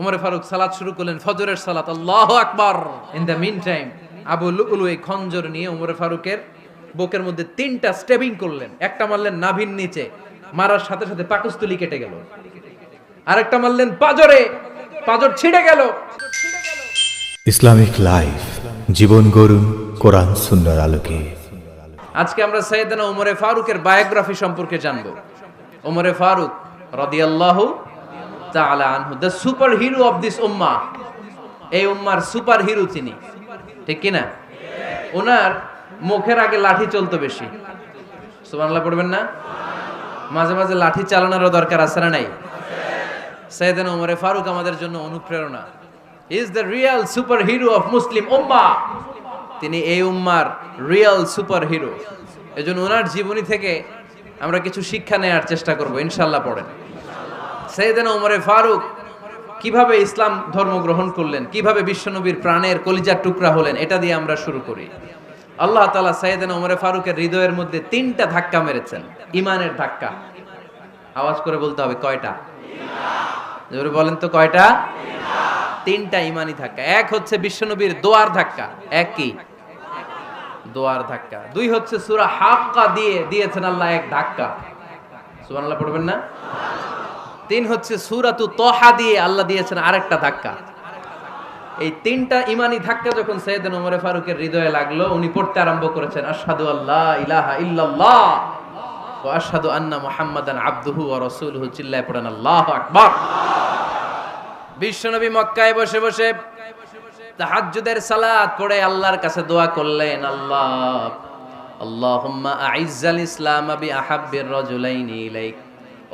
উমরে ফারুক সালাত শুরু করলেন ফজরের সালাত আল্লাহ আকবার। In the meantime Abu Lulu এই খঞ্জর নিয়ে উমরে ফারুকের বুকের মধ্যে তিনটা স্টেবিং করলেন। একটা মারলেন নাভির নিচে মারার সাথে সাথে পাকস্থলী কেটে গেল। আরেকটা মারলেন পাজরে পাজর ছিঁড়ে গেল। ইসলামিক লাইফ জীবন গরুন কোরআন সুন্দর আলোকে। আজকে আমরা সৈয়দনা উমরে ফারুকের বায়োগ্রাফি সম্পর্কে জানব। উমরে ফারুক রাদিয়াল্লাহু তাআলা আনহু the superhero of this উম্মাহ এই উম্মার সুপার হিরো তিনি। ঠিক কি না ওনার মুখের আগে লাঠি চলতো বেশি। সুবহানাল্লাহ পড়বেন না? মাঝে মাঝে লাঠি চালানোরও দরকার আছে না নাই? সৈয়দনা উমরে ফারুক আমাদের জন্য অনুপ্রেরণা। Is the real superhero of Muslim উম্মা তিনি এই উম্মার রিয়েল সুপার হিরো এজন্য ওনার জীবনী থেকে আমরা কিছু শিক্ষা নেওয়ার চেষ্টা করব। ইনশাল্লাহ পড়েন। সৈয়দনা উমরে ফারুক, কীভাবে ইসলাম ধর্ম গ্রহণ করলেন, কীভাবে বিশ্বনবীর প্রাণের কলিজার টুকরা হলেন, এটা দিয়ে আমরা শুরু করি। আল্লাহ তালা সৈয়দনা উমরে ফারুকের হৃদয়ের মধ্যে তিনটা ধাক্কা মেরেছেন ইমানের ধাক্কা। আওয়াজ করে বলতে হবে, কয়টা? জোরে বলেন তো, কয়টা? তিনটা ইমানি ধাক্কা। এক হচ্ছে বিশ্বনবীর দোয়ার ধাক্কা। এক কি? দোয়ার ধাক্কা। দুই হচ্ছে সুরা হাক্কা দিয়ে দিয়েছেন আল্লাহ এক ধাক্কা। সুবহানাল্লাহ, পড়বেন না? তিন হচ্ছে সূরাতু তহা দিয়ে আল্লাহ দিয়েছেন আরেকটা ধাক্কা। এই তিনটা ইমানি ধাক্কা যখন সৈয়দ ওমরে ফারুকের হৃদয়ে লাগল, উনি পড়তে আরম্ভ করেছেন, আশহাদু আল্লাহ ইলাহা ইল্লাল্লাহ ওয়া আশহাদু আন্না মুহাম্মাদান আবদুহু ওয়া রাসূলুহু। চিল্লায় পড়েন, আল্লাহু আকবার। বিশ্বনবী মক্কায় বসে বসে তাহাজ্জুদের সালাত পড়ে আল্লাহর কাছে দোয়া করলেন, আল্লাহ, আল্লাহুম্মা আইজ্জাল ইসলাম বি আহাব্বির রাজুলাইনি ইলাইক।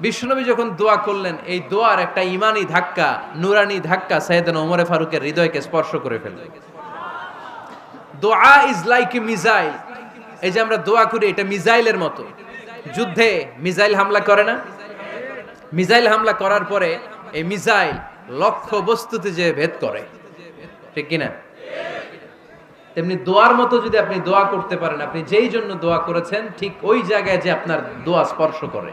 বিশ্বনবী যখন দোয়া করলেন, এই দোয়ার একটা ইমানি ধাক্কা, নুরানি ধাক্কা সৈয়দনা ওমরে ফারুকের হৃদয়কে স্পর্শ করে ফেলল। দোয়া ইজ লাইক এ মিসাইল। এই যে আমরা দোয়া করি, এটা মিসাইলের মতো। যুদ্ধে মিসাইল হামলা করে না? মিসাইল হামলা করার পরে এই মিসাইল লক্ষ্য বস্তুতে যে ভেদ করে। ঠিক কিনা? তেমনি দোয়ার মতো যদি আপনি দোয়া করতে পারেন, আপনি যেই জন্য দোয়া করেছেন, ঠিক ওই জায়গায় যে আপনার দোয়া স্পর্শ করে।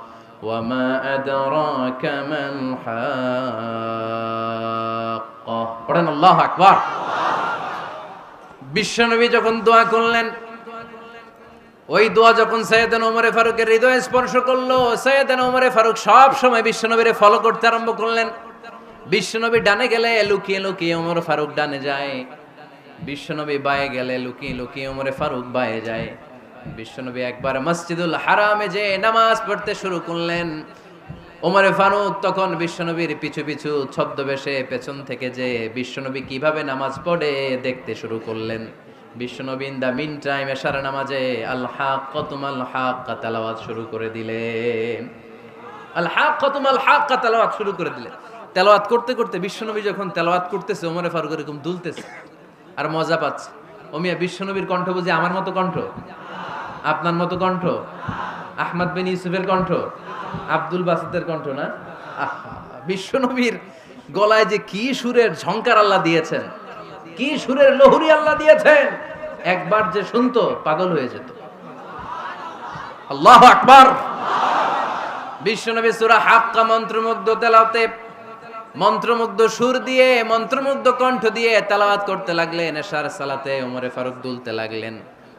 ওয়ামা আদরাকা মাল হাক্কা পড়েন আল্লাহু আকবার। বিশ্বনবী যখন দোয়া করলেন, ওই দোয়া যখন সৈয়দান ওমরে ফারুকের হৃদয়ে স্পর্শ করল, সৈয়দান ওমরে ফারুক সব সময় বিশ্বনবীরে ফলো করতে আরম্ভ করলেন। বিশ্বনবী ডানে গেলে লুকিয়ে লুকিয়ে ওমর ফারুক ডানে যায়। বিশ্বনবী বায়ে গেলে লুকিয়ে লুকিয়ে ওমরে ফারুক বায়ে যায়। বিশ্বনবী একবার মসজিদুল হারামে যে নামাজ পড়তে শুরু করলেন, ওমরে ফারুক তখন বিশ্বনবীর পিছু পিছু ছদ্মবেশে পেছন থেকে যে বিশ্বনবী কীভাবে নামাজ পড়ে দেখতে শুরু করলেন। বিশ্বনবী ইন দা মিন টাইম এশার নামাজে আল হাক কতুম আল হাক তালাওয়াত শুরু করে দিলেন। আল হাক কতুম আল হাক তালাওয়াত শুরু করে দিলেন। তেলাওয়াত করতে করতে বিশ্বনবী যখন তেলাওয়াত করতেছে, ওমরে ফারুক এরকম দুলতেছে আর মজা পাচ্ছে। ওমিয়া বিশ্বনবীর কণ্ঠ বুঝি আমার মতো কণ্ঠ? আপনার মতো কণ্ঠ? আহমদ বিন ইউসুফের কণ্ঠ? আব্দুল বাসিদের কণ্ঠ না? বিশ্বনবীর গলায় যে কি সুরের ঝংকার আল্লাহ দিয়েছেন, কি সুরের লহুরি আল্লাহ দিয়েছেন, একবার যে শুনতো, পাগল হয়ে যেত। আল্লাহ আকবার। বিশ্বনবী সূরা হাক্কা মন্ত্রমুগ্ধ তেলাওতে মন্ত্রমুগ্ধ সুর দিয়ে, মন্ত্রমুগ্ধ কণ্ঠ দিয়ে তেলাওয়াত করতে লাগলেন, এশার সালাতে ওমরে ফারুক দুলতে লাগলেন।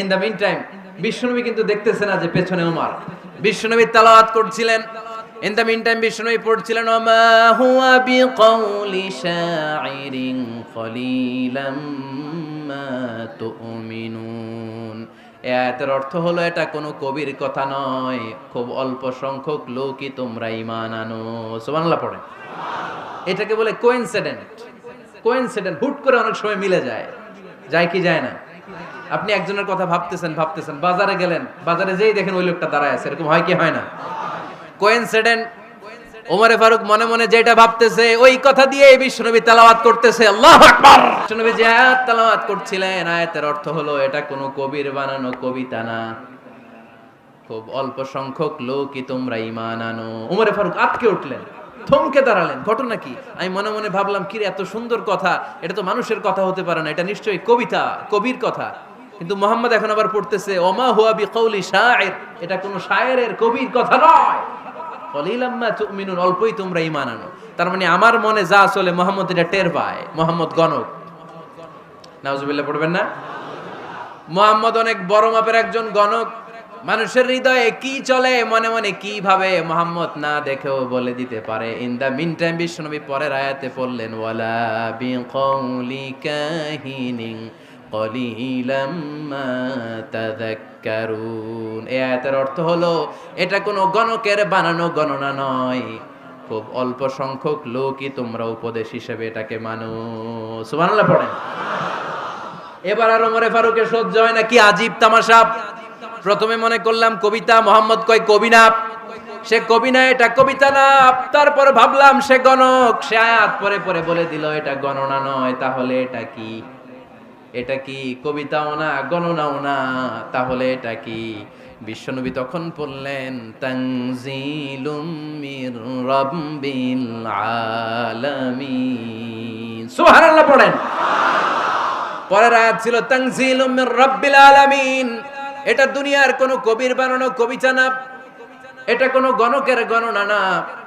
ইন দ্য মিন টাইম বিশ্বনবী কিন্তু দেখতেছে না যে পেছনে উমার বিশ্বনবী তালাওয়াত করছিলেন। ইন দ্য মিন টাইম বিশ্বনবী পড়ছিলেন, ওমা হুয়া বিকাউলি শাইরিন কলিলাম মা তুমিনুন। এ আয়াতের অর্থ হলো, এটা কোনো কবির কথা নয়। খুব অল্প সংখ্যক লোকই তোমরা ঈমান আনো। সুবহানাল্লাহ পড়ে। এটাকে বলে কোইনসিডেন্ট কোইনসিডেন্ট হুট করে অনেক সময় মিলে যায়। যায় কি যায় না? আপনি একজনের কথা ভাবতেছেন ভাবতেছেন, বাজারে গেলেন, বাজারে যেই দেখেন ওই লোকটা দাঁড়ায় আছে, এরকম হয় কি হয় না? কোইনসিডেন্ট ওমরে ফারুক মনে মনে যেটা ভাবতেছে, ওই কথা দিয়ে বিশ্বনবী তেলাওয়াত করতেছে, আল্লাহু আকবার! বিশ্বনবী যে আয়াত তেলাওয়াত করছিলেন, আয়াতের অর্থ হলো এটা কোনো কবির বানানো কবিতা না। খুব অল্প সংখ্যক লোকই তোমরা ঈমান আনো। ওমরে ফারুক আটকে উঠলেন, থমকে দাঁড়ালেন, ঘটনা কি? আমি মনে মনে ভাবলাম কি এত সুন্দর কথা, এটা তো মানুষের কথা হতে পারে না, এটা নিশ্চয়ই কবিতা, কবির কথা। কিন্তু মোহাম্মদ এখন আবার পড়তেছে, ওমা হুয়া বি বিকৌলি শায়ের এটা কোনো শায়েরের কবির কথা নয়। তুমিনুন, অল্পই তোমরা ঈমান আনো। তার মানে আমার মনে যা চলে, মোহাম্মদ এটা টের পায়, মোহাম্মদ গণক। নাউজুবিল্লাহ, পড়বেন না? মোহাম্মদ অনেক বড় মাপের একজন গণক। মানুষের হৃদয়ে কি চলে, মনে মনে কি ভাবে, মোহাম্মদ না দেখেও বলে দিতে পারে। ইন দা মিন টাইম বিশ্বনবী পরের আয়াতে পড়লেন, ওয়ালা কলিলাম মা তাযাক্কারুন অর্থ হলো, এটা কোনো গণকের বানানো গণনা নয়। খুব অল্প সংখ্যক লোকই তোমরা উপদেশ হিসেবে এটাকে মানো। পড়েন। এবার আর ওমরে সহ্য হয় না, কি আজীব তামাশা। প্রথমে মনে করলাম, কবিতা মোহাম্মদ কয় কবি না সে কবি না এটা কবিতা না তারপর ভাবলাম, সে গণক। সে আয়াত পরে পরে বলে দিল, এটা গণনা নয়, তাহলে এটা কি? এটা কি কবিতাও না, গণনাও না? তাহলে এটা কি? বিশ্বনবী তখন পড়লেন পড়েন। পরের আয়াত ছিল, তানজিলুম মির রাব্বিল আলামিন। এটা দুনিয়ার কোনো কবির বানানো কবিতা না, এটা কোনো গণকের গণনা না।